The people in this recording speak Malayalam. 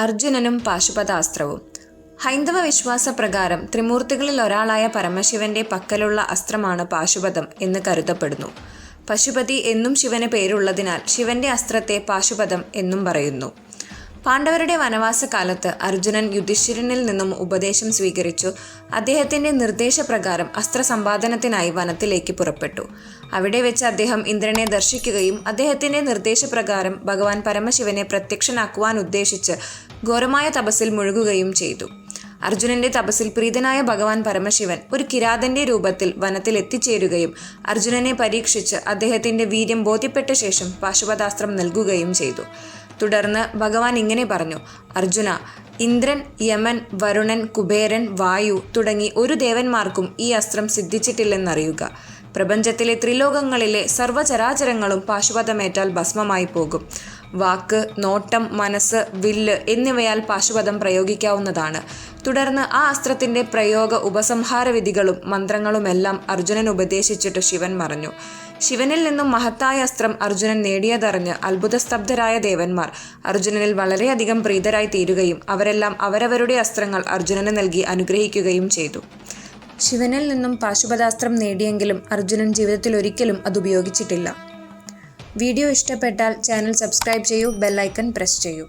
അർജുനനും പാശുപതാസ്ത്രവും. ഹൈന്ദവ വിശ്വാസ പ്രകാരം ത്രിമൂർത്തികളിൽ ഒരാളായ പരമശിവന്റെ പക്കലുള്ള അസ്ത്രമാണ് പാശുപതം എന്ന് കരുതപ്പെടുന്നു. പശുപതി എന്നും ശിവന് പേരുള്ളതിനാൽ ശിവന്റെ അസ്ത്രത്തെ പാശുപതം എന്നും പറയുന്നു. പാണ്ഡവരുടെ വനവാസകാലത്ത് അർജുനൻ യുധിഷ്ഠിരനിൽ നിന്നും ഉപദേശം സ്വീകരിച്ചു. അദ്ദേഹത്തിന്റെ നിർദ്ദേശപ്രകാരം അസ്ത്രസമ്പാദനത്തിനായി വനത്തിലേക്ക് പുറപ്പെട്ടു. അവിടെ വെച്ച് അദ്ദേഹം ഇന്ദ്രനെ ദർശിക്കുകയും അദ്ദേഹത്തിന്റെ നിർദ്ദേശപ്രകാരം ഭഗവാൻ പരമശിവനെ പ്രത്യക്ഷനാക്കുവാൻ ഉദ്ദേശിച്ച് ഘോരമായ തപസ്സിൽ മുഴുകുകയും ചെയ്തു. അർജുനന്റെ തപസ്സിൽ പ്രീതനായ ഭഗവാൻ പരമശിവൻ ഒരു കിരാതന്റെ രൂപത്തിൽ വനത്തിൽ എത്തിച്ചേരുകയും അർജുനനെ പരീക്ഷിച്ച് അദ്ദേഹത്തിന്റെ വീര്യം ബോധ്യപ്പെട്ട ശേഷം പാശുപതാസ്ത്രം നൽകുകയും ചെയ്തു. തുടർന്ന് ഭഗവാൻ ഇങ്ങനെ പറഞ്ഞു അർജുന ഇന്ദ്രൻ യമൻ വരുണൻ കുബേരൻ വായു തുടങ്ങി ഒരു ദേവന്മാർക്കും ഈ അസ്ത്രം സിദ്ധിച്ചിട്ടില്ലെന്നറിയുക. പ്രപഞ്ചത്തിലെ ത്രിലോകങ്ങളിലെ സർവചരാചരങ്ങളും പാശുപതമേറ്റാൽ ഭസ്മമായി പോകും. വാക്ക് നോട്ടം മനസ്സ് വില്ല് എന്നിവയാൽ പാശുപതം പ്രയോഗിക്കാവുന്നതാണ്. തുടർന്ന് ആ അസ്ത്രത്തിന്റെ പ്രയോഗ ഉപസംഹാര വിധികളും മന്ത്രങ്ങളുമെല്ലാം അർജുനൻ ഉപദേശിച്ചിട്ട് ശിവൻ മറഞ്ഞു. ശിവനിൽ നിന്നും മഹത്തായ അസ്ത്രം അർജുനൻ നേടിയതറിഞ്ഞ് അത്ഭുതസ്തബ്ധരായ ദേവന്മാർ അർജുനനിൽ വളരെയധികം പ്രീതരായി തീരുകയും അവരെല്ലാം അവരവരുടെ അസ്ത്രങ്ങൾ അർജുനന് നൽകി അനുഗ്രഹിക്കുകയും ചെയ്തു. ശിവനിൽ നിന്നും പാശുപതാസ്ത്രം നേടിയെങ്കിലും അർജുനൻ ജീവിതത്തിൽ ഒരിക്കലും അത് ഉപയോഗിച്ചിട്ടില്ല. വീഡിയോ ഇഷ്ടപ്പെട്ടാൽ ചാനൽ സബ്സ്ക്രൈബ് ചെയ്യൂ ബെല്ലൈക്കൺ പ്രസ് ചെയ്യൂ.